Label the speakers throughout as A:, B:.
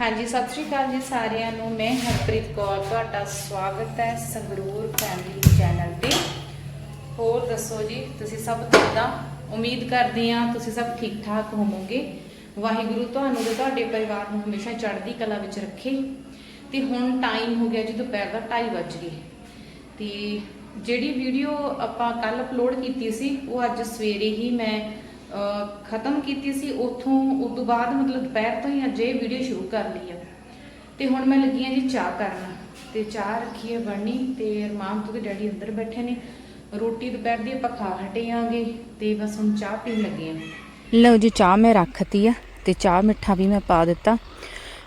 A: ਹਾਂਜੀ, ਸਤਿ ਸ਼੍ਰੀ ਅਕਾਲ ਜੀ ਸਾਰਿਆਂ ਨੂੰ। ਮੈਂ ਹਰਪ੍ਰੀਤ ਕੌਰ, ਤੁਹਾਡਾ ਸਵਾਗਤ ਹੈ ਸੰਗਰੂਰ ਫੈਮਿਲੀ ਚੈਨਲ ਤੇ। ਹੋਰ ਦੱਸੋ ਜੀ, ਤੁਸੀਂ ਸਭ ਕਿੱਦਾਂ ਉਮੀਦ ਕਰਦੇ ਹਾਂ ਤੁਸੀਂ ਸਭ ਠੀਕ ਠਾਕ ਹੋਵੋਗੇ। ਵਾਹਿਗੁਰੂ ਤੁਹਾਨੂੰ ਤੇ ਤੁਹਾਡੇ ਪਰਿਵਾਰ ਨੂੰ ਹਮੇਸ਼ਾ ਚੜ੍ਹਦੀ ਕਲਾ ਵਿੱਚ ਰੱਖੇ। ਤੇ ਹੁਣ ਟਾਈਮ ਹੋ ਗਿਆ ਜੀ, ਦੁਪਹਿਰ ਦਾ 2:30 ਵੱਜ ਗਏ। ਤੇ ਜਿਹੜੀ ਵੀਡੀਓ ਆਪਾਂ ਕੱਲ ਅਪਲੋਡ ਕੀਤੀ ਸੀ, ਉਹ ਅੱਜ ਸਵੇਰੇ ਹੀ ਮੈਂ ਖਤਮ ਕੀਤੀ ਸੀ, ਉਥੋਂ, ਉਸ ਤੋਂ ਬਾਅਦ ਮਤਲਬ ਦੁਪਹਿਰ ਤੋਂ ਹੀ ਅੱਜ ਇਹ ਵੀਡੀਓ ਸ਼ੁਰੂ ਕਰ ਲਈ ਆ। ਤੇ ਹੁਣ ਮੈਂ ਲੱਗੀ ਆ ਜੀ ਚਾਹ ਕਰਨ। ਤੇ ਚਾਹ ਰੱਖੀ ਹੈ ਬਣਨੀ, ਤੇ ਰਮਾਨ ਤੋਂ ਤੇ ਡੈਡੀ ਅੰਦਰ ਬੈਠੇ ਨੇ। ਰੋਟੀ ਦੁਪਹਿਰ ਦੀ ਆਪਾਂ ਖਾ ਹਟੇ ਆਂਗੇ, ਤੇ ਬਸ ਹੁਣ ਚਾਹ ਪੀਣ ਲੱਗੇ ਆ।
B: ਲਓ ਜੀ, ਚਾਹ ਮੈਂ ਰੱਖਤੀ ਆ, ਤੇ ਚਾਹ ਮਿੱਠਾ ਵੀ ਮੈਂ ਪਾ ਦਿੱਤਾ।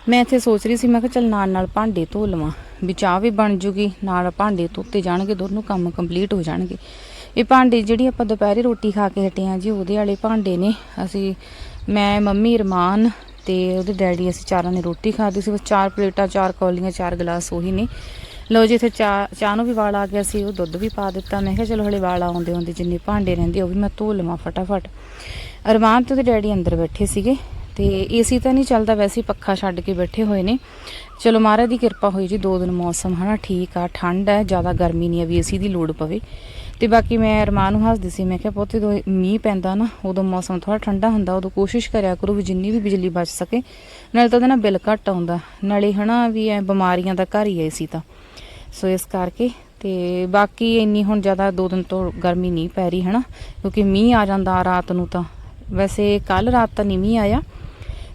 B: ਮੈਂ ਇੱਥੇ ਸੋਚ ਰਹੀ ਸੀ, ਮੈਂ ਕਿਹਾ ਚੱਲ ਨਾਲ ਨਾਲ ਭਾਂਡੇ ਧੋ ਲਵਾਂ। ਵੀ ਚਾਹ ਵੀ ਬਣ ਜੂਗੀ, ਨਾਲ ਭਾਂਡੇ ਧੋਤੇ ਜਾਣਗੇ, ਦੋਨੋਂ ਕੰਮ ਕੰਪਲੀਟ ਹੋ ਜਾਣਗੇ। ਇਹ ਭਾਂਡੇ ਜਿਹੜੀ ਆਪਾਂ ਦੁਪਹਿਰੇ ਰੋਟੀ ਖਾ ਕੇ ਹਟੇ ਆ ਜੀ, ਉਹਦੇ ਵਾਲੇ ਭਾਂਡੇ ਨੇ। ਅਸੀਂ, ਮੈਂ, ਮੰਮੀ, ਰਮਾਨ ਤੇ ਉਹਦੇ ਡੈਡੀ, ਅਸੀਂ ਚਾਰਾਂ ਨੇ ਰੋਟੀ ਖਾਧੀ ਸੀ। ਬਸ ਚਾਰ ਪਲੇਟਾਂ, ਚਾਰ ਕੌਲੀਆਂ, ਚਾਰ ਗਲਾਸ ਉਹੀ ਨੇ। ਲਓ ਜੀ, ਇੱਥੇ ਚਾਹ ਚਾਹ ਨੂੰ ਵੀ ਵਾਲ ਆ ਗਿਆ ਸੀ, ਉਹ ਦੁੱਧ ਵੀ ਪਾ ਦਿੱਤਾ। ਮੈਂ ਕਿਹਾ ਚਲੋ ਹਲੇ ਵਾਲ ਆਉਂਦੇ ਆਉਂਦੇ ਜਿੰਨੇ ਭਾਂਡੇ ਰਹਿੰਦੇ, ਉਹ ਵੀ ਮੈਂ ਧੋ ਲਵਾਂ ਫਟਾਫਟ। ਅਰਮਾਨ ਤੇ ਉਹਦੇ ਡੈਡੀ ਅੰਦਰ ਬੈਠੇ ਸੀਗੇ ਤੇ ਏਸੀ ਤਾਂ ਨਹੀਂ ਚੱਲਦਾ, ਵੈਸੇ ਪੱਖਾ ਛੱਡ ਕੇ ਬੈਠੇ ਹੋਏ ਨੇ। ਚਲੋ ਮਹਾਰਾਜ ਦੀ ਕਿਰਪਾ ਹੋਈ ਜੀ, ਦੋ ਦਿਨ ਮੌਸਮ ਹਨਾ ਠੀਕ ਆ, ਠੰਡ ਹੈ, ਜ਼ਿਆਦਾ ਗਰਮੀ ਨਹੀਂ ਆ ਵੀ ਏਸੀ ਦੀ ਲੋੜ ਪਵੇ। ਤੇ ਬਾਕੀ ਮੈਂ ਅਰਮਾਨ ਨੂੰ ਹੱਸਦੀ ਸੀ, ਮੈਂ ਕਿਹਾ ਪੁੱਤ ਜਦੋਂ ਮੀਂਹ ਪੈਂਦਾ ਨਾ, ਉਦੋਂ ਮੌਸਮ ਥੋੜਾ ਠੰਡਾ ਹੁੰਦਾ, ਉਦੋਂ ਕੋਸ਼ਿਸ਼ ਕਰਿਆ ਕਰੋ ਵੀ ਜਿੰਨੀ ਵੀ ਬਿਜਲੀ ਬਚ ਸਕੇ, ਨਾਲੇ ਤਾਂ ਉਹਦੇ ਨਾਲ ਬਿੱਲ ਘੱਟ ਆਉਂਦਾ, ਨਾਲੇ ਹਨਾ ਵੀ ਐ ਬਿਮਾਰੀਆਂ ਦਾ ਘਰ ਹੀ ਐ ਏਸੀ ਤਾਂ। ਸੋ ਇਸ ਕਰਕੇ ਤੇ ਬਾਕੀ ਇੰਨੀ ਹੁਣ ਜ਼ਿਆਦਾ ਦੋ ਦਿਨ ਤੋਂ ਗਰਮੀ ਨਹੀਂ ਪੈ ਰਹੀ ਹਨਾ, ਕਿਉਂਕਿ ਮੀਂਹ ਆ ਜਾਂਦਾ ਰਾਤ ਨੂੰ ਤਾਂ। ਵੈਸੇ ਕੱਲ ਰਾਤ ਤਾਂ ਨਹੀਂ ਮੀਂਹ ਆਇਆ।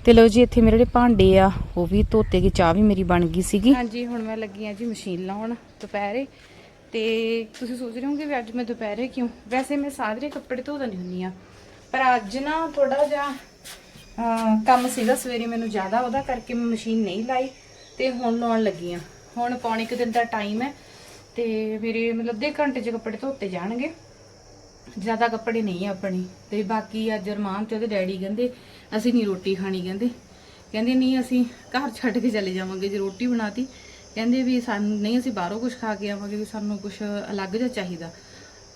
B: ਤੇ ਲਓ ਜੀ, ਇੱਥੇ ਮੇਰੇ ਜਿਹੜੇ ਭਾਂਡੇ ਆ, ਉਹ ਵੀ ਧੋਤੇ ਗਏ, ਚਾਹ ਵੀ ਮੇਰੀ ਬਣ ਗਈ ਸੀਗੀ।
A: ਹਾਂਜੀ, ਹੁਣ ਮੈਂ ਲੱਗੀ ਆ ਜੀ ਮਸ਼ੀਨ ਲਾਉਣ, ਦੁਪਹਿਰੇ। ਤੇ ਤੁਸੀਂ ਸੋਚ ਰਹੇ ਹੋਗੇ ਵੀ ਅੱਜ ਮੈਂ ਦੁਪਹਿਰੇ ਕਿਉਂ? ਵੈਸੇ ਮੈਂ ਸਾਰੇ ਕੱਪੜੇ ਧੋ ਦਿੰਦੀ ਹੁੰਦੀ ਆ ਪਰ ਅੱਜ ਨਾ ਥੋੜਾ ਜਿਹਾ ਕੰਮ ਸੀਗਾ ਸਵੇਰੇ ਮੈਨੂੰ ਜ਼ਿਆਦਾ ਉਹਦਾ ਕਰਕੇ ਮੈਂ ਮਸ਼ੀਨ ਨਹੀਂ ਲਾਈ ਤੇ ਹੁਣ ਲਾਉਣ ਲੱਗੀ ਆ ਹੁਣ ਪੌਣੇ ਕੁ ਦਿਨ ਦਾ ਟਾਈਮ ਹੈ ਤੇ ਮੇਰੇ ਮਤਲਬ ਅੱਧੇ ਘੰਟੇ 'ਚ ਕੱਪੜੇ ਧੋਤੇ ਜਾਣਗੇ। ਜ਼ਿਆਦਾ ਕੱਪੜੇ ਨਹੀਂ ਆਪਣੇ। ਤੇ ਬਾਕੀ ਅੱਜ ਅਰਮਾਨ ਤੇ ਉਹਦੇ ਡੈਡੀ ਕਹਿੰਦੇ, ਅਸੀਂ ਨਹੀਂ ਰੋਟੀ ਖਾਣੀ ਕਹਿੰਦੇ। ਕਹਿੰਦੇ ਨਹੀਂ ਅਸੀਂ ਘਰ ਛੱਡ ਕੇ ਚਲੇ ਜਾਵਾਂਗੇ ਜੇ ਰੋਟੀ ਬਣਾਤੀ। ਕਹਿੰਦੇ ਵੀ ਸਾਨੂੰ, ਨਹੀਂ ਅਸੀਂ ਬਾਹਰੋਂ ਕੁਝ ਖਾ ਕੇ ਆਵਾਂਗੇ ਵੀ ਸਾਨੂੰ ਕੁਝ ਅਲੱਗ ਜਿਹਾ ਚਾਹੀਦਾ।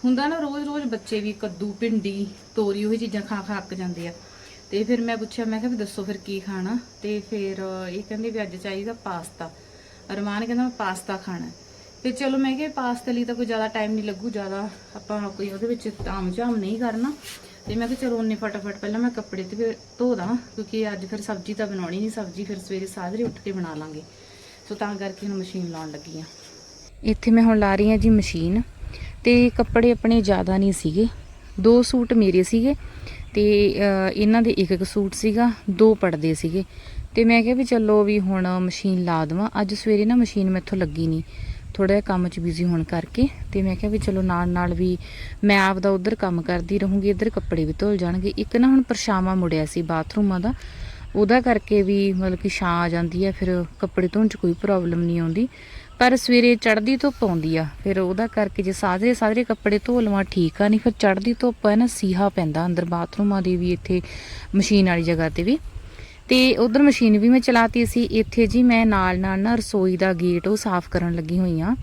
A: ਹੁੰਦਾ ਨਾ ਰੋਜ਼-ਰੋਜ਼ ਬੱਚੇ ਵੀ ਕੱਦੂ, ਭਿੰਡੀ, ਤੋਰੀ ਉਹੀ ਚੀਜ਼ਾਂ ਖਾ ਖਾ ਅੱਕ ਜਾਂਦੇ ਆ। ਤੇ ਫਿਰ ਮੈਂ ਪੁੱਛਿਆ, ਮੈਂ ਕਿਹਾ ਵੀ ਦੱਸੋ ਫਿਰ ਕੀ ਖਾਣਾ? ਤੇ ਫਿਰ ਇਹ ਕਹਿੰਦੇ ਵੀ ਅੱਜ ਚਾਹੀਦਾ ਪਾਸਤਾ। ਅਰਮਾਨ ਕਹਿੰਦਾ ਮੈਂ ਪਾਸਤਾ ਖਾਣਾ। ਹੈ। ਚਲੋ ਮੈਂ ਕਿਹਾ ਪਾਸਤੇ ਲਈ ਤਾਂ ਕੋਈ ਜ਼ਿਆਦਾ ਟਾਈਮ ਨਹੀਂ ਲੱਗੂ, ਜ਼ਿਆਦਾ ਆਪਾਂ ਕੋਈ ਉਹਦੇ ਵਿੱਚ ਤਾਮ ਝਾਮ ਨਹੀਂ ਕਰਨਾ। ਤੇ ਮੈਂ ਕਿਹਾ ਚਲੋ ਉਹਨੇ ਫਟਾਫਟ ਪਹਿਲਾਂ ਮੈਂ ਕੱਪੜੇ ਤੇ ਫਿਰ ਧੋ ਦਾਂ, ਕਿਉਂਕਿ ਅੱਜ ਫਿਰ ਸਬਜ਼ੀ ਤਾਂ ਬਣਾਉਣੀ ਨਹੀਂ, ਸਬਜ਼ੀ ਫਿਰ ਸਵੇਰੇ ਸਾਜਰੇ ਉੱਠ ਕੇ ਬਣਾ ਲਾਂਗੇ। ਸੋ ਤਾਂ ਕਰਕੇ ਹੁਣ ਮਸ਼ੀਨ ਲਾਉਣ ਲੱਗੀ ਆ
B: ਇੱਥੇ ਮੈਂ ਹੁਣ ਲਾ ਰਹੀ ਹਾਂ ਜੀ ਮਸ਼ੀਨ ਤੇ ਕੱਪੜੇ ਆਪਣੇ ਜ਼ਿਆਦਾ ਨਹੀਂ ਸੀਗੇ। ਦੋ ਸੂਟ ਮੇਰੇ ਸੀਗੇ ਤੇ ਇਹਨਾਂ ਦੇ ਇੱਕ ਇੱਕ ਸੂਟ ਸੀਗਾ, ਦੋ ਪੜਦੇ ਸੀਗੇ। ਤੇ ਮੈਂ ਕਿਹਾ ਵੀ ਚਲੋ ਵੀ ਹੁਣ ਮਸ਼ੀਨ ਲਾ ਦੇਵਾਂ। ਅੱਜ ਸਵੇਰੇ ਨਾ ਮਸ਼ੀਨ ਮੈਥੋਂ ਲੱਗੀ ਨਹੀਂ। ਥੋੜਾ ਜਿਹਾ ਕੰਮ 'ਚ ਬਿਜ਼ੀ ਹੋਣ ਕਰਕੇ ਤੇ ਮੈਂ ਕਿਹਾ ਵੀ ਚਲੋ ਨਾਲ ਨਾਲ ਵੀ ਮੈਂ ਆਪ ਦਾ ਉਧਰ ਕੰਮ ਕਰਦੀ ਰਹੂੰਗੀ, ਇੱਧਰ ਕੱਪੜੇ ਵੀ ਧੁਲ ਜਾਣਗੇ। ਇੱਕ ਨਾ ਹੁਣ ਪਰਛਾਵਾਂ ਮੁੜਿਆ ਸੀ ਬਾਥਰੂਮਾਂ ਦਾ। ਉਹਦਾ ਕਰਕੇ ਵੀ ਮਤਲਬ ਕਿ ਛਾਂ ਆ ਜਾਂਦੀ ਹੈ ਫਿਰ ਕੱਪੜੇ ਧੋਣ 'ਚ ਕੋਈ ਪ੍ਰੋਬਲਮ ਨਹੀਂ ਆਉਂਦੀ। ਪਰ ਸਵੇਰੇ ਚੜ੍ਹਦੀ ਧੁੱਪ ਆਉਂਦੀ ਆ, ਫਿਰ ਉਹਦਾ ਕਰਕੇ ਜੇ ਸਾਜਰੇ ਸਾਜਰੇ ਕੱਪੜੇ ਧੋ ਲਵਾਂ ਠੀਕ ਆ, ਨਹੀਂ ਫਿਰ ਚੜ੍ਹਦੀ ਧੁੱਪ ਹੈ ਨਾ ਸੀਹਾ ਪੈਂਦਾ ਅੰਦਰ ਬਾਥਰੂਮਾਂ ਦੀ ਵੀ, ਇੱਥੇ ਮਸ਼ੀਨ ਵਾਲੀ ਜਗ੍ਹਾ ਤੇ ਵੀ। ਤੇ ਉਧਰ ਮਸ਼ੀਨ ਵੀ ਮੈਂ ਚਲਾਤੀ ਸੀ, ਇੱਥੇ ਜੀ ਮੈਂ ਨਾਲ ਨਾਲ ਨਾ ਰਸੋਈ ਦਾ ਗੇਟ ਉਹ ਸਾਫ਼ ਕਰਨ ਲੱਗੀ ਹੋਈ ਆ।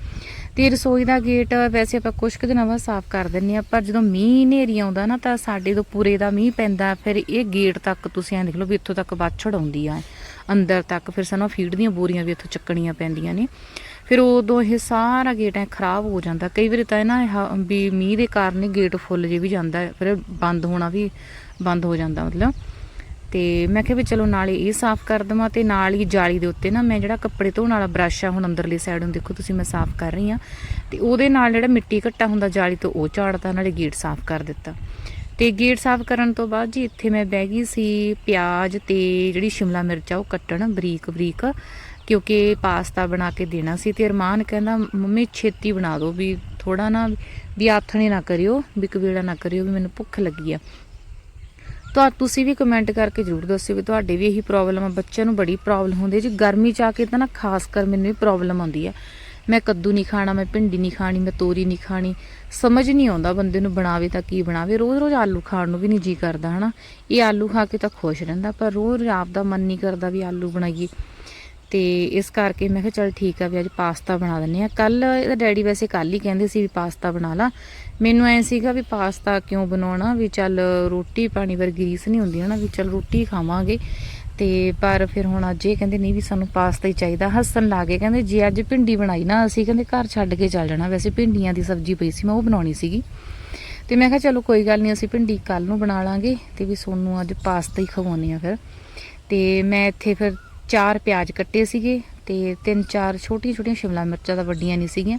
B: ਤੇ ਰਸੋਈ ਦਾ ਗੇਟ ਵੈਸੇ ਆਪਾਂ ਕੁਝ ਕੁ ਦਿਨਾਂ ਬਾਅਦ ਸਾਫ਼ ਕਰ ਦਿੰਨੇ ਆ ਪਰ ਜਦੋਂ ਮੀਂਹ ਹਨੇਰੀ ਆਉਂਦਾ ਨਾ ਤਾਂ ਸਾਡੇ ਤੋਂ ਪੂਰੇ ਦਾ ਮੀਂਹ ਪੈਂਦਾ, ਫਿਰ ਇਹ ਗੇਟ ਤੱਕ ਤੁਸੀਂ ਐਂ ਦੇਖ ਲਓ ਵੀ ਇੱਥੋਂ ਤੱਕ ਬਾਛੜ ਆਉਂਦੀ ਆ, ਅੰਦਰ ਤੱਕ ਫਿਰ ਸਾਨੂੰ ਫੀਡ ਦੀਆਂ ਬੋਰੀਆਂ ਵੀ ਇੱਥੋਂ ਚੱਕਣੀਆਂ ਪੈਂਦੀਆਂ ਨੇ। ਫਿਰ ਉਦੋਂ ਇਹ ਸਾਰਾ ਗੇਟ ਐ ਖਰਾਬ ਹੋ ਜਾਂਦਾ, ਕਈ ਵਾਰੀ ਤਾਂ ਇਹ ਨਾ ਵੀ ਮੀਂਹ ਦੇ ਕਾਰਨ ਹੀ ਗੇਟ ਫੁੱਲ ਜੇ ਵੀ ਜਾਂਦਾ, ਫਿਰ ਬੰਦ ਹੋਣਾ ਵੀ ਬੰਦ ਹੋ ਜਾਂਦਾ ਮਤਲਬ। ਤੇ ਮੈਂ ਕਿਹਾ ਵੀ ਚਲੋ ਨਾਲੇ ਇਹ ਸਾਫ਼ ਕਰ ਦਵਾਂ ਤੇ ਨਾਲ ਹੀ ਜਾਲੀ ਦੇ ਉੱਤੇ ਨਾ ਮੈਂ ਜਿਹੜਾ ਕੱਪੜੇ ਧੋਣ ਵਾਲਾ ਬ੍ਰਸ਼ ਆ, ਹੁਣ ਅੰਦਰਲੀ ਸਾਈਡ ਨੂੰ ਦੇਖੋ ਤੁਸੀਂ ਮੈਂ ਸਾਫ਼ ਕਰ ਰਹੀ ਆ ਤੇ ਉਹਦੇ ਨਾਲ ਜਿਹੜਾ ਮਿੱਟੀ ਘੱਟਾ ਹੁੰਦਾ ਜਾਲੀ ਤੋਂ ਉਹ ਝਾੜਦਾ ਨਾਲੇ ਗੇਟ ਸਾਫ਼ ਕਰ ਦਿੱਤਾ। ਤੇ ਗੇਟ ਸਾਫ਼ ਕਰਨ ਤੋਂ ਬਾਅਦ ਜੀ ਇੱਥੇ ਮੈਂ ਬਹਿ ਗਈ ਸੀ, ਪਿਆਜ਼ ਤੇ ਜਿਹੜੀ ਸ਼ਿਮਲਾ ਮਿਰਚ ਆ ਉਹ ਕੱਟਣ ਬਰੀਕ ਬਰੀਕ, ਕਿਉਂਕਿ ਪਾਸਤਾ ਬਣਾ ਕੇ ਦੇਣਾ ਸੀ ਤੇ ਅਰਮਾਨ ਕਹਿੰਦਾ, ਮੰਮੀ ਛੇਤੀ ਬਣਾ ਦਿਓ ਵੀ ਥੋੜਾ ਨਾ ਵੀ ਆਥਣੇ ਨਾ ਕਰਿਓ, ਵੀ ਕਵੇੜਾ ਨਾ ਕਰਿਓ ਵੀ ਮੈਨੂੰ ਭੁੱਖ ਲੱਗੀ ਆ। ਤਾਂ ਤੁਸੀਂ ਵੀ ਕਮੈਂਟ ਕਰਕੇ ਜਰੂਰ ਦੱਸਿਓ ਵੀ ਤੁਹਾਡੇ ਵੀ ਇਹੀ ਪ੍ਰੋਬਲਮ ਆ, ਬੱਚਿਆਂ ਨੂੰ ਬੜੀ ਪ੍ਰੋਬਲਮ ਹੁੰਦੀ ਹੈ ਜੀ ਗਰਮੀ ਚ ਆ ਕੇ ਤਾਂ ਨਾ ਖਾਸ ਕਰ ਮੈਨੂੰ ਵੀ ਪ੍ਰੋਬਲਮ ਆਉਂਦੀ ਹੈ ਮੈਂ ਕੱਦੂ ਨਹੀਂ ਖਾਣਾ, ਮੈਂ ਭਿੰਡੀ ਨਹੀਂ ਖਾਣੀ, ਮੈਂ ਤੋਰੀ ਨਹੀਂ ਖਾਣੀ। ਸਮਝ ਨਹੀਂ ਆਉਂਦਾ ਬੰਦੇ ਨੂੰ ਬਣਾਵੇ ਤਾਂ ਕੀ ਬਣਾਵੇ। ਰੋਜ਼-ਰੋਜ਼ ਆਲੂ ਖਾਣ ਨੂੰ ਵੀ ਨਹੀਂ ਜੀ ਕਰਦਾ, ਹਨਾ? ਇਹ ਆਲੂ ਖਾ ਕੇ ਤਾਂ ਖੁਸ਼ ਰਹਿੰਦਾ, ਪਰ ਰੋਜ਼ ਆਪ ਦਾ ਮਨ ਨਹੀਂ ਕਰਦਾ ਵੀ ਆਲੂ ਬਣਾਈਏ। ਤੇ ਇਸ ਕਰਕੇ ਮੈਂ ਕਿਹਾ ਚਲ ਠੀਕ ਆ ਵੀ ਅੱਜ ਪਾਸਤਾ ਬਣਾ ਦਿੰਨੇ ਆ। ਕੱਲ ਇਹਦਾ ਡੈਡੀ ਵੈਸੇ ਕੱਲ ਹੀ ਕਹਿੰਦੇ ਸੀ ਵੀ ਪਾਸਤਾ ਬਣਾ ਲਾ। ਮੈਨੂੰ ਐ ਸੀਗਾ ਵੀ ਪਾਸਤਾ ਕਿਉਂ ਬਣਾਉਣਾ, ਵੀ ਚੱਲ ਰੋਟੀ ਪਾਣੀ ਵਰਗੀ ਰੀਸ ਨਹੀਂ ਹੁੰਦੀ ਹਨਾ, ਵੀ ਚੱਲ ਰੋਟੀ ਖਾਵਾਂਗੇ। ਤੇ ਪਰ ਫਿਰ ਹੁਣ ਅੱਜ ਇਹ ਕਹਿੰਦੇ, ਨਹੀਂ ਵੀ ਸਾਨੂੰ ਪਾਸਤਾ ਹੀ ਚਾਹੀਦਾ। ਹੱਸਣ ਲੱਗੇ ਕਹਿੰਦੇ, ਜੇ ਅੱਜ ਭਿੰਡੀ ਬਣਾਈ ਨਾ ਅਸੀਂ, ਕਹਿੰਦੇ, ਘਰ ਛੱਡ ਕੇ ਚੱਲ ਜਾਣਾ। ਵੈਸੇ ਭਿੰਡੀਆਂ ਦੀ ਸਬਜ਼ੀ ਪਈ ਸੀ, ਮੈਂ ਉਹ ਬਣਾਉਣੀ ਸੀਗੀ। ਤੇ ਮੈਂ ਕਿਹਾ, ਚਲੋ ਕੋਈ ਗੱਲ ਨਹੀਂ, ਅਸੀਂ ਭਿੰਡੀ ਕੱਲ ਨੂੰ ਬਣਾ ਲਾਂਗੇ ਤੇ ਵੀ ਸੋਨੂੰ ਅੱਜ ਪਾਸਤਾ ਹੀ ਖਵਾਉਣੇ ਆ ਫਿਰ। ਤੇ ਮੈਂ ਇੱਥੇ ਫਿਰ ਚਾਰ ਪਿਆਜ਼ ਕੱਟੇ ਸੀਗੇ ਤੇ ਤਿੰਨ ਚਾਰ ਛੋਟੀਆਂ ਛੋਟੀਆਂ ਸ਼ਿਮਲਾ ਮਿਰਚਾਂ ਤਾਂ ਵੱਡੀਆਂ ਨਹੀਂ ਸੀਗੀਆਂ।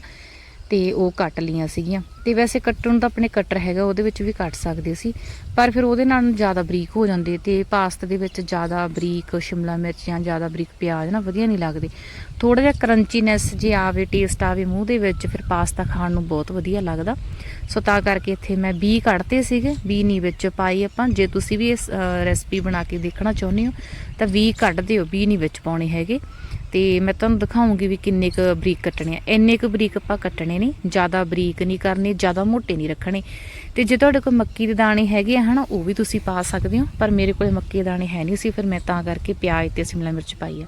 B: ਤੇ ਉਹ ਕੱਟ ਲੀਆਂ ਸੀਗੀਆਂ। ਤੇ ਵੈਸੇ ਕੱਟਣ ਨੂੰ ਤਾਂ ਆਪਣੇ ਕਟਰ ਹੈਗਾ, ਉਹਦੇ ਵਿੱਚ ਵੀ ਕੱਟ ਸਕਦੇ ਸੀ। ਪਰ ਫਿਰ ਉਹਦੇ ਨਾਲ ਜ਼ਿਆਦਾ ਬਰੀਕ ਹੋ ਜਾਂਦੇ ਤੇ ਪਾਸਤਾ ਦੇ ਵਿੱਚ ਜ਼ਿਆਦਾ ਬਰੀਕ ਸ਼ਿਮਲਾ ਮਿਰਚ ਜਾਂ ਜ਼ਿਆਦਾ ਬਰੀਕ ਪਿਆਜ਼ ਨਾ ਵਧੀਆ ਨਹੀਂ ਲੱਗਦੇ। ਥੋੜਾ ਜਿਹਾ ਕਰੰਚੀਨੈਸ ਜੇ ਆਵੇ, ਟੇਸਟ ਆਵੇ ਮੂੰਹ ਦੇ ਵਿੱਚ, ਫਿਰ ਪਾਸਤਾ ਖਾਣ ਨੂੰ ਬਹੁਤ ਵਧੀਆ ਲੱਗਦਾ। ਸੋ ਤਾਂ ਕਰਕੇ ਇੱਥੇ ਮੈਂ ਬੀ ਕੱਢਤੇ ਸੀਗੇ ਬੀ ਨਹੀਂ ਵਿੱਚ ਪਾਈ ਆਪਾਂ। ਜੇ ਤੁਸੀਂ ਵੀ ਇਸ ਰੈਸਪੀ ਬਣਾ ਕੇ ਦੇਖਣਾ ਚਾਹੁੰਦੇ ਹੋ, ਤਾਂ ਬੀ ਕੱਢ ਦਿਓ ਬੀ ਨਹੀਂ ਵਿੱਚ ਪਾਉਣੇ ਹੈਗੇ। ਤੇ ਮੈਂ ਤੁਹਾਨੂੰ ਦਿਖਾਉਂਗੀ ਵੀ ਕਿੰਨੇ ਕੁ ਬਰੀਕ ਕੱਟਣੇ ਆ। ਇੰਨੇ ਕੁ ਬਰੀਕ ਆਪਾਂ ਕੱਟਣੇ ਨੇ ਜ਼ਿਆਦਾ ਬਰੀਕ ਨਹੀਂ ਕਰਨੇ, ਜ਼ਿਆਦਾ ਮੋਟੇ ਨਹੀਂ ਰੱਖਣੇ। ਤੇ ਜੇ ਤੁਹਾਡੇ ਕੋਲ ਮੱਕੀ ਦੇ ਦਾਣੇ ਹੈਗੇ ਆ ਹਨਾ, ਉਹ ਵੀ ਤੁਸੀਂ ਪਾ ਸਕਦੇ ਹੋ, ਪਰ ਮੇਰੇ ਕੋਲ ਮੱਕੀ ਦੇ ਦਾਣੇ ਹੈ ਨਹੀਂ ਸੀ, ਫਿਰ ਮੈਂ ਤਾਂ ਕਰਕੇ ਪਿਆਜ਼ ਤੇ ਸ਼ਿਮਲਾ ਮਿਰਚ ਪਾਈ ਆ।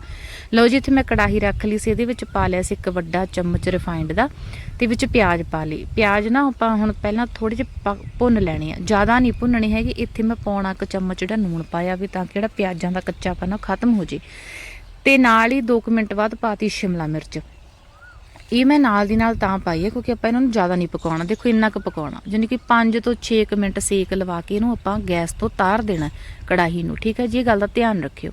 B: ਲਓ ਜੀ, ਇੱਥੇ ਮੈਂ ਕੜਾਹੀ ਰੱਖ ਲਈ ਸੀ, ਇਹਦੇ ਵਿੱਚ ਪਾ ਲਿਆ ਸੀ ਇੱਕ ਵੱਡਾ ਚਮਚ ਰਿਫਾਈਂਡ ਦਾ, ਤੇ ਵਿੱਚ ਪਿਆਜ਼ ਪਾ ਲਈ। ਪਿਆਜ਼ ਨਾ ਆਪਾਂ ਹੁਣ ਪਹਿਲਾਂ ਥੋੜੇ ਜਿਹੇ ਪ- ਭੁੰਨ ਲੈਣੇ ਆ। ਜ਼ਿਆਦਾ ਨਹੀਂ ਭੁੰਨਣੇ ਹੈਗੇ, ਇੱਥੇ ਮੈਂ ਪੌਣਾ ਇੱਕ ਚਮਚ ਜਿਹੜਾ ਨੂਣ ਪਾਇਆ ਵੀ ਤਾਂ ਕਿ ਜਿਹੜਾ ਪਿਆਜ਼ਾਂ ਦਾ ਕੱਚਾਪਨ ਆ ਉਹ ਖਤਮ ਹੋ ਜੇ। ਤੇ ਨਾਲ ਹੀ 2 ਮਿੰਟ ਬਾਅਦ ਪਾਤੀ ਸ਼ਿਮਲਾ ਮਿਰਚ। ਇਹ ਮੈਂ ਨਾਲ ਦੀ ਨਾਲ ਤਾਂ ਪਾਈ ਹੈ ਕਿਉਂਕਿ ਆਪਾਂ ਇਹਨਾਂ ਨੂੰ ਜ਼ਿਆਦਾ ਨਹੀਂ ਪਕਾਉਣਾ। ਦੇਖੋ ਇੰਨਾ ਕੁ ਪਕਾਉਣਾ। ਯਾਨੀ ਕਿ 5 ਤੋਂ 6 ਕੁ ਮਿੰਟ ਸੇਕ ਲਵਾ ਕੇ ਇਹਨੂੰ ਆਪਾਂ ਗੈਸ ਤੋਂ ਤਾਰ ਦੇਣਾ ਕੜਾਹੀ ਨੂੰ, ਠੀਕ ਹੈ ਜੀ? ਇਹ ਗੱਲ ਦਾ ਧਿਆਨ ਰੱਖਿਓ।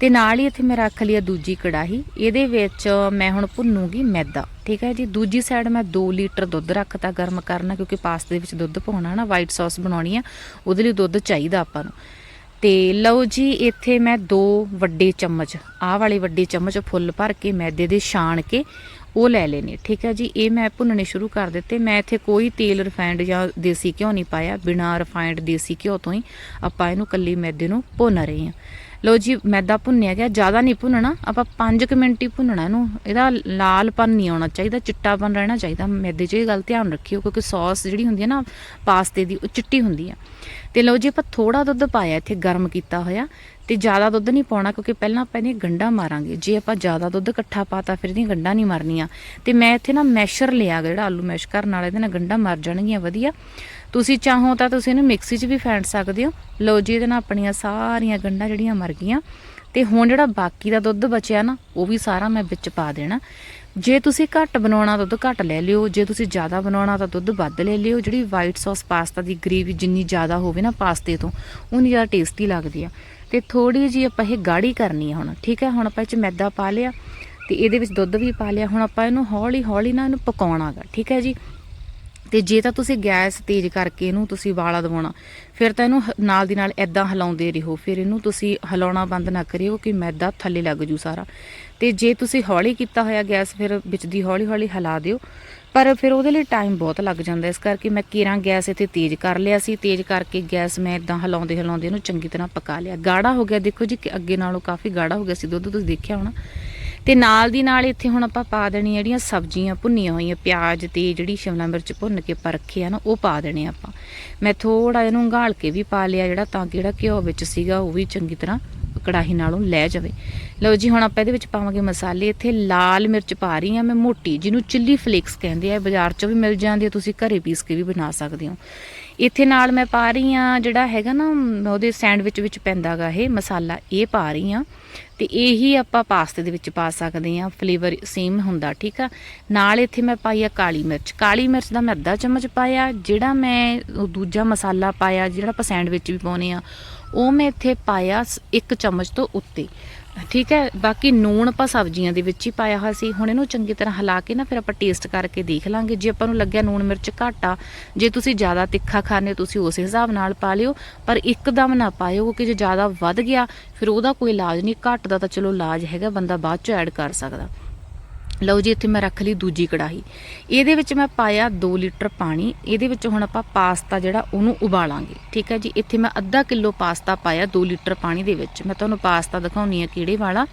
B: ਤੇ ਨਾਲ ਹੀ ਇੱਥੇ ਮੈਂ ਰੱਖ ਲਈ ਆ ਦੂਜੀ ਕੜਾਹੀ। ਇਹਦੇ ਵਿੱਚ ਮੈਂ ਹੁਣ ਭੁੰਨੂਗੀ ਮੈਦਾ, ਠੀਕ ਹੈ ਜੀ? ਦੂਜੀ ਸਾਈਡ ਮੈਂ 2 ਲੀਟਰ ਦੁੱਧ ਰੱਖਤਾ ਗਰਮ ਕਰਨਾ ਕਿਉਂਕਿ ਪਾਸਤੇ ਦੇ ਵਿੱਚ ਦੁੱਧ ਪਾਉਣਾ ਨਾ ਵਾਈਟ ਸੌਸ ਬਣਾਉਣੀ ਆ, ਉਹਦੇ ਲਈ ਦੁੱਧ ਚਾਹੀਦਾ ਆਪਾਂ ਨੂੰ। ਤੇ ਲਓ ਜੀ, ਇੱਥੇ ਮੈਂ ਦੋ ਵੱਡੇ ਚਮਚ, ਆਹ ਵਾਲੇ ਵੱਡੇ ਚਮਚ ਫੁੱਲ ਭਰ ਕੇ ਮੈਦੇ ਦੇ ਛਾਣ ਕੇ ਉਹ ਲੈ ਲੈਣੇ ਠੀਕ ਹੈ ਜੀ? ਇਹ ਮੈਂ ਭੁੰਨਣੇ ਸ਼ੁਰੂ ਕਰ ਦਿੱਤੇ। ਮੈਂ ਇੱਥੇ ਕੋਈ ਤੇਲ ਰਿਫਾਈਨਡ ਜਾਂ ਦੇਸੀ ਘਿਓ ਨਹੀਂ ਪਾਇਆ। ਬਿਨਾਂ ਰਿਫਾਈਨਡ ਦੇਸੀ ਘਿਓ ਤੋਂ ਹੀ ਆਪਾਂ ਇਹਨੂੰ ਕੱਲੀ ਮੈਦੇ ਨੂੰ ਭੁੰਨ ਰਹੇ ਹਾਂ। ਲਓ ਜੀ, ਮੈਦਾ ਭੁੰਨਿਆ ਗਿਆ, ਜ਼ਿਆਦਾ ਨਹੀਂ ਭੁੰਨਣਾ, ਆਪਾਂ 5 ਮਿੰਟ ਹੀ ਭੁੰਨਣਾ ਇਹਨੂੰ। ਇਹਦਾ ਲਾਲਪਨ ਨਹੀਂ ਆਉਣਾ ਚਾਹੀਦਾ, ਚਿੱਟਾਪਨ ਰਹਿਣਾ ਚਾਹੀਦਾ। ਮੈਦੇ 'ਚ ਇਹ ਗੱਲ ਧਿਆਨ ਰੱਖਿਓ, ਕਿਉਂਕਿ ਸੌਸ ਜਿਹੜੀ ਹੁੰਦੀ ਹੈ ਨਾ, ਪਾਸਤੇ ਦੀ, ਉਹ ਚਿੱਟੀ ਹੁੰਦੀ ਆ ਤੇ ਲਓ ਜੀ, ਆਪਾਂ ਥੋੜਾ ਦੁੱਧ ਪਾਇਆ, ਇੱਥੇ ਗਰਮ ਕੀਤਾ ਹੋਇਆ। ਤੇ ਜ਼ਿਆਦਾ ਦੁੱਧ ਨਹੀਂ ਪਾਉਣਾ, ਕਿਉਂਕਿ ਪਹਿਲਾਂ ਆਪਾਂ ਇਹਨੇ ਗੰਡਾ ਮਾਰਾਂਗੇ। ਜੇ ਆਪਾਂ ਜ਼ਿਆਦਾ ਦੁੱਧ ਇਕੱਠਾ ਪਾਤਾ, ਫਿਰ ਇਹਦੀਆਂ ਗੰਡਾ ਨਹੀਂ ਮਰਨੀਆਂ। ਤੇ ਮੈਂ ਇੱਥੇ ਨਾ ਮੈਸ਼ਰ ਲਿਆ ਗਾ, ਜਿਹੜਾ ਆਲੂ ਮੈਸ਼ ਕਰਨ ਵਾਲਾ, ਇਹਦੇ ਨਾਲ ਗੰਡਾ ਮਰ ਜਾਣਗੀਆਂ, ਵਧੀਆ। ਤੁਸੀਂ ਚਾਹੋ ਤਾਂ ਤੁਸੀਂ ਇਹਨੂੰ ਮਿਕਸੀ 'ਚ ਵੀ ਫੈਂਟ ਸਕਦੇ ਹੋ। ਲਓ ਜੀ, ਇਹਦੇ ਨਾਲ ਆਪਣੀਆਂ ਸਾਰੀਆਂ ਗੰਢਾਂ ਜਿਹੜੀਆਂ ਮਰ ਗਈਆਂ। ਤੇ ਹੁਣ ਜਿਹੜਾ ਬਾਕੀ ਦਾ ਦੁੱਧ ਬਚਿਆ ਨਾ, ਉਹ ਵੀ ਸਾਰਾ ਮੈਂ ਵਿੱਚ ਪਾ ਦੇਣਾ। ਜੇ ਤੁਸੀਂ ਘੱਟ ਬਣਾਉਣਾ ਦੁੱਧ, ਘੱਟ ਲੈ ਲਿਓ। ਜੇ ਤੁਸੀਂ ਜ਼ਿਆਦਾ ਬਣਾਉਣਾ ਤਾਂ ਦੁੱਧ ਵੱਧ ਲੈ ਲਿਓ। ਜਿਹੜੀ ਵਾਈਟ ਸੌਸ ਪਾਸਤਾ ਦੀ ਗ੍ਰੇਵੀ ਜਿੰਨੀ ਜ਼ਿਆਦਾ ਹੋਵੇ ਨਾ ਪਾਸਤੇ ਤੋਂ, ਉਨੀ ਜ਼ਿਆਦਾ ਟੇਸਟੀ ਲੱਗਦੀ ਆ। ਤੇ ਥੋੜੀ ਜਿਹੀ ਆਪਾਂ ਇਹ ਗਾੜੀ ਕਰਨੀ ਆ ਹੁਣ, ਠੀਕ ਹੈ ਹੁਣ ਆਪਾਂ ਇਹ ਚ ਮੈਦਾ ਪਾ ਲਿਆ। ਤੇ ਇਹਦੇ ਵਿੱਚ ਦੁੱਧ ਵੀ ਪਾ ਲਿਆ। ਹੁਣ ਆਪਾਂ ਇਹਨੂੰ ਹੌਲੀ ਹੌਲੀ ਨਾ ਇਹਨੂੰ ਪਕਾਉਣਾਗਾ, ਠੀਕ ਹੈ ਜੀ? ਤੇ ਜੇ ਤਾਂ ਤੁਸੀਂ ਗੈਸ ਤੇਜ਼ ਕਰਕੇ ਇਹਨੂੰ ਤੁਸੀਂ ਵਾਲਾ ਦਵਾਉਣਾ, ਫਿਰ ਤਾਂ ਇਹਨੂੰ ਹ- ਨਾਲ ਦੀ ਨਾਲ ਐਦਾਂ ਹਿਲਾਉਂਦੇ ਰਹੋ। ਫਿਰ ਇਹਨੂੰ ਤੁਸੀਂ ਹਿਲਾਉਣਾ ਬੰਦ ਨਾ ਕਰਿਓ ਕਿ ਮੈਦਾ ਥੱਲੇ ਲੱਗ ਜੂ ਸਾਰਾ। ਤੇ ਜੇ ਤੁਸੀਂ ਹੌਲੀ ਕੀਤਾ ਹੋਇਆ ਗੈਸ, ਫਿਰ ਵਿੱਚ ਦੀ ਹੌਲੀ ਹੌਲੀ ਹਿਲਾ ਦਿਓ। ਪਰ ਫਿਰ ਉਹਦੇ ਲਈ ਟਾਈਮ ਬਹੁਤ ਲੱਗ ਜਾਂਦਾ। ਇਸ ਕਰਕੇ ਮੈਂ ਕੀਰਾਂ ਗੈਸ ਇੱਥੇ ਤੇਜ਼ ਕਰ ਲਿਆ ਸੀ। ਤੇਜ਼ ਕਰਕੇ ਗੈਸ ਮੈਂ ਇਦਾਂ ਹਿਲਾਉਂਦੇ ਹਿਲਾਉਂਦੇ ਇਹਨੂੰ ਚੰਗੀ ਤਰ੍ਹਾਂ ਪਕਾ ਲਿਆ। ਗਾੜਾ ਹੋ ਗਿਆ। ਦੇਖੋ ਜੀ ਕਿ ਅੱਗੇ ਨਾਲੋਂ ਕਾਫੀ ਗਾੜਾ ਹੋ ਗਿਆ ਸੀ। ਦੁੱਧ ਤੁਸੀਂ ਦੇਖਿਆ ਹੋਣਾ। ਤੇ ਨਾਲ ਦੀ ਨਾਲ ਇੱਥੇ ਹੁਣ ਆਪਾਂ ਪਾ ਦੇਣੀ ਜਿਹੜੀਆਂ ਸਬਜ਼ੀਆਂ ਭੁੰਨੀਆਂ ਹੋਈਆਂ, ਪਿਆਜ਼, ਤੇ ਜਿਹੜੀ ਸ਼ਿਮਲਾ ਮਿਰਚ ਭੁੰਨ ਕੇ ਆਪਾਂ ਰੱਖੇ ਆ ਨਾ, ਉਹ ਪਾ ਦੇਣੇ ਆਪਾਂ। ਮੈਂ ਥੋੜਾ ਇਹਨੂੰ ਗਾਲ ਕੇ ਵੀ ਪਾ ਲਿਆ ਜਿਹੜਾ, ਤਾਂ ਕਿ ਜਿਹੜਾ ਘਿਓ ਵਿੱਚ ਸੀਗਾ, ਉਹ ਵੀ ਚੰਗੀ ਤਰ੍ਹਾਂ ਕੜਾਹੀ ਨਾਲੋਂ ਲੈ ਜਾਵੇ। ਲਓ ਜੀ, ਹੁਣ ਆਪਾਂ ਇਹਦੇ ਵਿੱਚ ਪਾਵਾਂਗੇ ਮਸਾਲੇ। ਇੱਥੇ ਲਾਲ ਮਿਰਚ ਪਾ ਰਹੀ ਆ ਮੈਂ ਮੋਟੀ, ਜਿਹਨੂੰ ਚਿੱਲੀ ਫਲੇਕਸ ਕਹਿੰਦੇ ਆ। ਬਾਜ਼ਾਰ 'ਚੋਂ ਵੀ ਮਿਲ ਜਾਂਦੀ ਆ, ਤੁਸੀਂ ਘਰੇ ਪੀਸ ਕੇ ਵੀ ਬਣਾ ਸਕਦੇ ਹੋ। ਇੱਥੇ ਨਾਲ ਮੈਂ ਪਾ ਰਹੀ ਆ ਜਿਹੜਾ ਹੈਗਾ ਨਾ ਉਹਦੇ ਸੈਂਡਵਿਚ ਵਿੱਚ ਪੈਂਦਾਗਾ ਇਹ ਮਸਾਲਾ, ਇਹ ਪਾ ਰਹੀ ਆ ਤੇ ਇਹੀ ਆਪਾਂ ਪਾਸਤੇ ਦੇ ਵਿੱਚ ਪਾ ਸਕਦੇ ਆ ਫਲੇਵਰ ਸੇਮ ਹੁੰਦਾ, ਠੀਕ ਆ? ਨਾਲ ਇੱਥੇ ਮੈਂ ਪਾਈ ਆ ਕਾਲੀ ਮਿਰਚ ਕਾਲੀ ਮਿਰਚ ਦਾ ਮੈਂ ਅੱਧਾ ਚਮਚ ਪਾਇਆ, ਜਿਹੜਾ ਮੈਂ ਦੂਜਾ ਮਸਾਲਾ ਪਾਇਆ, ਜਿਹੜਾ ਆਪਾਂ ਸੈਂਡਵਿਚ ਵੀ ਪਾਉਨੇ ਆ ਉਹ ਮੈਂ ਇੱਥੇ ਪਾਇਆ ਸ- ਇੱਕ ਚਮਚ ਤੋਂ ਉੱਤੇ। ਠੀਕ ਹੈ, ਬਾਕੀ ਨੂਣ ਆਪਾਂ ਸਬਜ਼ੀਆਂ ਦੇ ਵਿੱਚ ਹੀ ਪਾਇਆ ਹੋਇਆ ਸੀ। ਹੁਣ ਇਹਨੂੰ ਚੰਗੀ ਤਰ੍ਹਾਂ ਹਿਲਾ ਕੇ ਨਾ ਫਿਰ ਆਪਾਂ ਟੇਸਟ ਕਰਕੇ ਦੇਖ ਲਾਂਗੇ। ਜੇ ਆਪਾਂ ਨੂੰ ਲੱਗਿਆ ਨੂਣ ਮਿਰਚ ਘੱਟ ਆ ਜੇ ਤੁਸੀਂ ਜ਼ਿਆਦਾ ਤਿੱਖਾ ਖਾਣੇ ਤੁਸੀਂ ਉਸ ਹਿਸਾਬ ਨਾਲ ਪਾ ਲਿਓ। ਪਰ ਇੱਕਦਮ ਨਾ ਪਾਇਓ, ਕਿਉਂਕਿ ਜੇ ਜ਼ਿਆਦਾ ਵੱਧ ਗਿਆ, ਫਿਰ ਉਹਦਾ ਕੋਈ ਇਲਾਜ ਨਹੀਂ। ਘੱਟ ਦਾ ਤਾਂ ਚਲੋ ਇਲਾਜ ਹੈਗਾ, ਬੰਦਾ ਬਾਅਦ ਚ ਐਡ ਕਰ ਸਕਦਾ। ਲਓ ਜੀ, ਇੱਥੇ ਮੈਂ ਰੱਖ ਲਈ ਦੂਜੀ ਕੜਾਹੀ। ਇਹਦੇ ਵਿੱਚ ਮੈਂ ਪਾਇਆ 2 ਲੀਟਰ ਪਾਣੀ। ਇਹਦੇ ਵਿੱਚ ਹੁਣ ਆਪਾਂ ਪਾਸਤਾ ਜਿਹੜਾ, ਉਹਨੂੰ ਉਬਾਲਾਂਗੇ। ਠੀਕ ਹੈ ਜੀ? ਇੱਥੇ ਮੈਂ ਅੱਧਾ ਕਿਲੋ ਪਾਸਤਾ ਪਾਇਆ 2 ਲੀਟਰ ਪਾਣੀ ਦੇ ਵਿੱਚ। ਮੈਂ ਤੁਹਾਨੂੰ ਪਾਸਤਾ ਦਿਖਾਉਣੀ ਆ ਕਿਹੜੇ ਵਾਲਾ।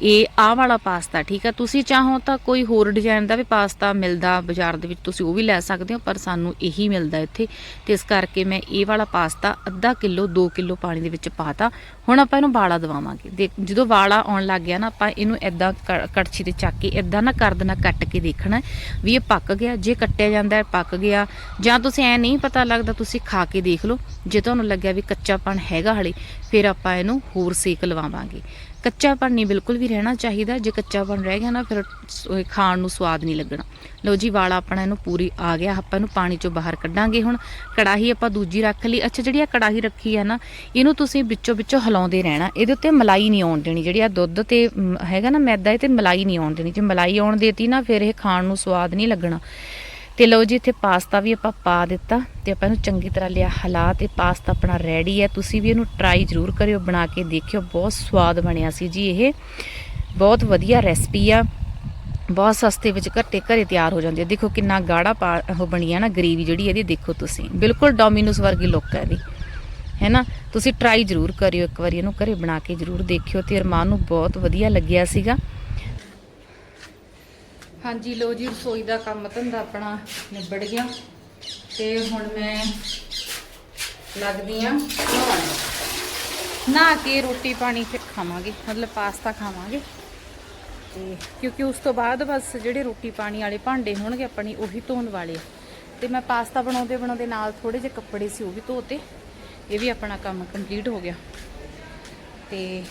B: ਇਹ ਆਹ ਵਾਲਾ ਪਾਸਤਾ, ਠੀਕ ਆ? ਤੁਸੀਂ ਚਾਹੋ ਤਾਂ ਕੋਈ ਹੋਰ ਡਿਜ਼ਾਈਨ ਦਾ ਵੀ ਪਾਸਤਾ ਮਿਲਦਾ ਬਾਜ਼ਾਰ ਦੇ ਵਿੱਚ, ਤੁਸੀਂ ਉਹ ਵੀ ਲੈ ਸਕਦੇ ਹੋ, ਪਰ ਸਾਨੂੰ ਇਹੀ ਮਿਲਦਾ ਇੱਥੇ। ਤੇ ਇਸ ਕਰਕੇ ਮੈਂ ਇਹ ਵਾਲਾ ਪਾਸਤਾ ਅੱਧਾ ਕਿਲੋ 2 ਕਿਲੋ ਪਾਣੀ ਦੇ ਵਿੱਚ ਪਾਤਾ। ਹੁਣ ਆਪਾਂ ਇਹਨੂੰ ਵਾਲਾ ਦਵਾਵਾਂਗੇ। ਦੇਖ ਜਦੋਂ ਵਾਲਾ ਆਉਣ ਲੱਗ ਗਿਆ ਨਾ, ਆਪਾਂ ਇਹਨੂੰ ਐਦਾਂ ਕੜਛੀ ਤੇ ਚੱਕ ਕੇ ਐਦਾਂ ਨਾ ਕਰ ਦੇਣਾ ਕੱਟ ਕੇ ਦੇਖਣਾ ਵੀ ਇਹ ਪੱਕ ਗਿਆ। ਜੇ ਕੱਟਿਆ ਜਾਂਦਾ ਹੈ, ਪੱਕ ਗਿਆ। ਜਾਂ ਤੁਸੀਂ ਐ ਨਹੀਂ ਪਤਾ ਲੱਗਦਾ, ਤੁਸੀਂ ਖਾ ਕੇ ਦੇਖ ਲਓ। ਜੇ ਤੁਹਾਨੂੰ ਲੱਗਿਆ ਵੀ ਕੱਚਾਪਣ ਹੈਗਾ ਹਲੇ, ਫਿਰ ਆਪਾਂ ਇਹਨੂੰ ਹੋਰ ਸੇਕ ਲਵਾਵਾਂਗੇ। ਕੱਚਾਪਣ ਨਹੀਂ, ਬਿਲਕੁਲ ਵੀ ਰਹਿਣਾ ਚਾਹੀਦਾ। ਜੇ ਕੱਚਾਪਣ ਰਹਿ ਗਿਆ ਨਾ, ਫਿਰ ਖਾਣ ਨੂੰ ਸਵਾਦ ਨਹੀਂ ਲੱਗਣਾ। ਲਓ ਜੀ, ਵਾਲਾ ਆਪਣਾ ਇਹਨੂੰ ਪੂਰੀ ਆ ਗਿਆ। ਆਪਾਂ ਇਹਨੂੰ ਪਾਣੀ ਚੋਂ ਬਾਹਰ ਕੱਢਾਂਗੇ ਹੁਣ। ਕੜਾਹੀ ਆਪਾਂ ਦੂਜੀ ਰੱਖ ਲਈ। ਅੱਛਾ, ਜਿਹੜੀ ਆ ਕੜਾਹੀ ਰੱਖੀ ਹੈ ਨਾ, ਇਹਨੂੰ ਤੁਸੀਂ ਵਿੱਚੋਂ ਵਿੱਚੋਂ ਹਿਲਾਉਂਦੇ ਰਹਿਣਾ। ਇਹਦੇ ਉੱਤੇ ਮਲਾਈ ਨਹੀਂ ਆਉਣ ਦੇਣੀ। ਜਿਹੜੀ ਆ ਦੁੱਧ ਤੇ ਹੈਗਾ ਨਾ ਮੈਦਾ, ਇਹ ਤੇ ਮਲਾਈ ਨਹੀਂ ਆਉਣ ਦੇਣੀ। ਜੇ ਮਲਾਈ ਆਉਣ ਦੇਤੀ ਨਾ, ਫਿਰ ਇਹ ਖਾਣ ਨੂੰ ਸਵਾਦ ਨਹੀਂ ਲੱਗਣਾ। ਤੇ ਲਓ ਜੀ, ਇੱਥੇ ਪਾਸਤਾ ਵੀ ਆਪਾਂ ਪਾ ਦਿੱਤਾ ਤੇ ਆਪਾਂ ਇਹਨੂੰ ਚੰਗੀ ਤਰ੍ਹਾਂ ਲਿਆ ਹਿਲਾ ਤੇ ਪਾਸਤਾ ਆਪਣਾ ਰੈਡੀ ਹੈ। ਤੁਸੀਂ ਵੀ ਇਹਨੂੰ ਟਰਾਈ ਜ਼ਰੂਰ ਕਰਿਓ, ਬਣਾ ਕੇ ਦੇਖਿਓ। ਬਹੁਤ ਸਵਾਦ ਬਣਿਆ ਸੀ ਜੀ ਇਹ। ਬਹੁਤ ਵਧੀਆ ਰੈਸਪੀ ਆ। ਬਹੁਤ ਸਸਤੇ ਵਿੱਚ ਘੱਟੇ ਘਰੇ ਤਿਆਰ ਹੋ ਜਾਂਦੀ ਹੈ ਦੇਖੋ ਕਿੰਨਾ ਗਾੜਾ ਪਾ ਉਹ ਬਣੀ ਆ ਨਾ ਗ੍ਰੇਵੀ ਜਿਹੜੀ ਇਹਦੀ, ਦੇਖੋ ਤੁਸੀਂ। ਬਿਲਕੁਲ ਡੋਮਿਨੋਸ ਵਰਗੀ ਲੁੱਕ ਹੈ ਇਹਦੀ। ਹੈ ਨਾ? ਤੁਸੀਂ ਟਰਾਈ ਜ਼ਰੂਰ ਕਰਿਓ, ਇੱਕ ਵਾਰੀ ਇਹਨੂੰ ਘਰੇ ਬਣਾ ਕੇ ਜ਼ਰੂਰ ਦੇਖਿਓ ਤੇ ਅਰਮਾਨ ਨੂੰ ਬਹੁਤ ਵਧੀਆ ਲੱਗਿਆ ਸੀਗਾ।
A: ਹਾਂਜੀ ਲੋ ਜੀ, ਰਸੋਈ ਦਾ ਕੰਮ ਧੰਦਾ ਆਪਣਾ ਨਿਬੜ ਗਿਆ। ਤੇ ਹੁਣ ਮੈਂ ਲੱਗਦੀ ਆ ਨਹਾਉਣ। ਨਹਾ ਕੇ ਰੋਟੀ ਪਾਣੀ ਫਿਰ ਖਾਵਾਂਗੇ, ਮਤਲਬ ਪਾਸਤਾ ਖਾਵਾਂਗੇ। ਤੇ ਕਿਉਂਕਿ ਉਸ ਤੋਂ ਬਾਅਦ ਬਸ ਜਿਹੜੇ ਰੋਟੀ ਪਾਣੀ ਵਾਲੇ ਭਾਂਡੇ ਹੋਣਗੇ ਆਪਣੀ ਉਹੀ ਧੋਣ ਵਾਲੇ ਆ। ਤੇ ਮੈਂ ਪਾਸਤਾ ਬਣਾਉਂਦੇ ਬਣਾਉਂਦੇ ਨਾਲ ਥੋੜੇ ਜਿਹੇ ਕੱਪੜੇ ਸੀ, ਉਹ ਵੀ ਧੋਤੇ। ਇਹ ਵੀ ਆਪਣਾ ਕੰਮ ਕੰਪਲੀਟ ਹੋ ਗਿਆ। ਤੇ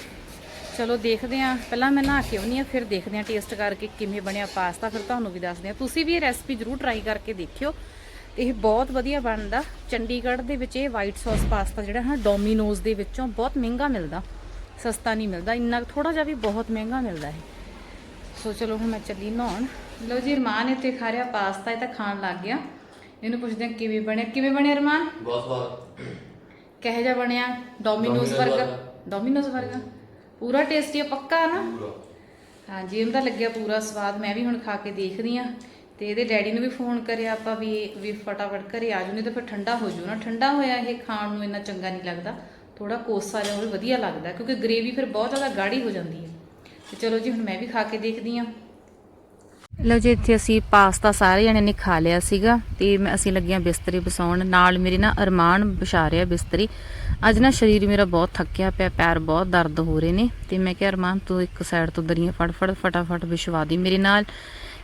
A: ਚਲੋ ਦੇਖਦੇ ਆਂ ਪਹਿਲਾਂ ਮੈਂ ਨਹਾ ਕੇ ਆਉਣੀ ਆ ਫਿਰ ਦੇਖਦੇ ਆਂ ਟੇਸਟ ਕਰਕੇ ਕਿਵੇਂ ਬਣਿਆ ਪਾਸਤਾ। ਫਿਰ ਤੁਹਾਨੂੰ ਵੀ ਦੱਸਦੇ ਆਂ ਤੁਸੀਂ ਵੀ ਇਹ ਰੈਸਪੀ ਜ਼ਰੂਰ ਟਰਾਈ ਕਰਕੇ ਦੇਖਿਓ। ਇਹ ਬਹੁਤ ਵਧੀਆ ਬਣਦਾ। ਚੰਡੀਗੜ੍ਹ ਦੇ ਵਿੱਚ ਇਹ ਵਾਈਟ ਸੌਸ ਪਾਸਤਾ ਜਿਹੜਾ ਹੈ ਡੋਮਿਨੋਜ਼ ਦੇ ਵਿੱਚੋਂ ਬਹੁਤ ਮਹਿੰਗਾ ਮਿਲਦਾ। ਸਸਤਾ ਨਹੀਂ ਮਿਲਦਾ। ਇੰਨਾ ਥੋੜਾ ਜਿਹਾ ਵੀ ਬਹੁਤ ਮਹਿੰਗਾ ਮਿਲਦਾ ਹੈ ਸੋ ਚਲੋ ਹੁਣ ਮੈਂ ਚੱਲੀ ਨਹਾਉਣ। ਲਓ ਜੀ ਰਮਾਨ ਇੱਥੇ ਖਾ ਰਿਹਾ ਪਾਸਤਾ। ਇਹ ਤਾਂ ਖਾਣ ਲੱਗ ਗਿਆ। ਇਹਨੂੰ ਪੁੱਛਦੇ ਹਾਂ ਕਿਵੇਂ ਬਣਿਆ। ਕਿਵੇਂ ਬਣਿਆ ਰਮਾਨ?
C: ਬਹੁਤ ਸਵਾਦ।
A: ਕਿਹੋ ਜਿਹਾ ਬਣਿਆ? ਡੋਮਿਨੋਜ਼ ਵਰਗਾ। ਡੋਮਿਨੋਜ਼ ਵਰਗਾ? ਪੂਰਾ ਟੇਸਟੀ ਆ ਪੱਕਾ ਨਾ?
C: ਪੂਰਾ।
A: ਹਾਂਜੀ ਇਹਨੂੰ ਤਾਂ ਲੱਗਿਆ ਪੂਰਾ ਸਵਾਦ ਮੈਂ ਵੀ ਹੁਣ ਖਾ ਕੇ ਦੇਖਦੀ ਆ ਤੇ ਇਹਦੇ ਡੈਡੀ ਨੂੰ ਵੀ ਫੋਨ ਕਰਿਆ ਆਪਾਂ ਵੀ ਵੀ ਫਟਾਫਟ ਘਰੇ ਆ ਜੂ ਨਹੀਂ ਤਾਂ ਫਿਰ ਠੰਡਾ ਹੋ ਜੂ ਨਾ। ਠੰਡਾ ਹੋਇਆ ਇਹ ਖਾਣ ਨੂੰ ਇੰਨਾ ਚੰਗਾ ਨਹੀਂ ਲੱਗਦਾ। ਥੋੜਾ ਕੋਸਾ ਜਿਹਾ ਹੋਵੇ ਵਧੀਆ ਲੱਗਦਾ ਕਿਉਂਕਿ ਗ੍ਰੇਵੀ ਫਿਰ ਬਹੁਤ ਜ਼ਿਆਦਾ ਗਾੜੀ ਹੋ ਜਾਂਦੀ ਹੈ। ਤੇ ਚਲੋ ਜੀ ਹੁਣ ਮੈਂ ਵੀ ਖਾ ਕੇ ਦੇਖਦੀ ਆ
B: ਲਓ ਜੀ, ਇੱਥੇ ਅਸੀਂ ਪਾਸਤਾ ਸਾਰੇ ਜਣੇ ਨੇ ਖਾ ਲਿਆ ਸੀਗਾ ਤੇ ਮੈਂ ਅਸੀਂ ਲੱਗੀਆਂ ਬਿਸਤਰੀ ਵਿਛਾਉਣ ਨਾਲ ਮੇਰੀ ਨਾ ਅਰਮਾਨ ਵਿਛਾ ਰਿਹਾ ਬਿਸਤਰੀ। ਅੱਜ ਨਾ ਸਰੀਰ ਮੇਰਾ ਬਹੁਤ ਥੱਕਿਆ ਪਿਆ, ਪੈਰ ਬਹੁਤ ਦਰਦ ਹੋ ਰਹੇ ਨੇ ਤੇ ਮੈਂ ਕਿਹਾ, ਅਰਮਾਨ, ਤੂੰ ਇੱਕ ਸਾਈਡ ਤੋਂ ਦਰੀਆਂ ਫੜ ਫੜ, ਫਟਾਫਟ ਵਿਛਵਾ ਦੀ ਮੇਰੇ ਨਾਲ।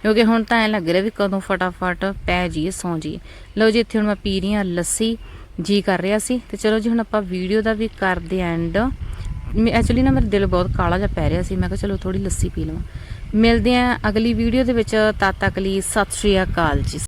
B: ਕਿਉਂਕਿ ਹੁਣ ਤਾਂ ਐ ਲੱਗ ਰਿਹਾ ਵੀ ਕਦੋਂ ਫਟਾਫਟ ਪੈ ਜੀਏ ਸੌਂ ਜਾਈਏ। ਲਓ ਜੀ, ਇੱਥੇ ਹੁਣ ਮੈਂ ਪੀ ਰਹੀ ਹਾਂ ਲੱਸੀ। ਜੀ ਕਰ ਰਿਹਾ ਸੀ। ਤੇ ਚਲੋ ਜੀ, ਹੁਣ ਆਪਾਂ ਵੀਡੀਓ ਦਾ ਵੀ ਕਰਦੇ ਐਂਡ ਐਕਚੁਅਲੀ ਨਾ ਮੇਰਾ ਦਿਲ ਬਹੁਤ ਕਾਲਾ ਜਿਹਾ ਪੈ ਰਿਹਾ ਸੀ। ਮੈਂ ਕਿਹਾ, ਚਲੋ ਥੋੜੀ ਲੱਸੀ ਪੀ ਲਵਾਂ। ਮਿਲਦੇ ਆਂ ਅਗਲੀ ਵੀਡੀਓ ਦੇ ਵਿੱਚ ਤਦ ਤੱਕ ਲਈ ਸਤਿ ਸ਼੍ਰੀ ਅਕਾਲ ਜੀ।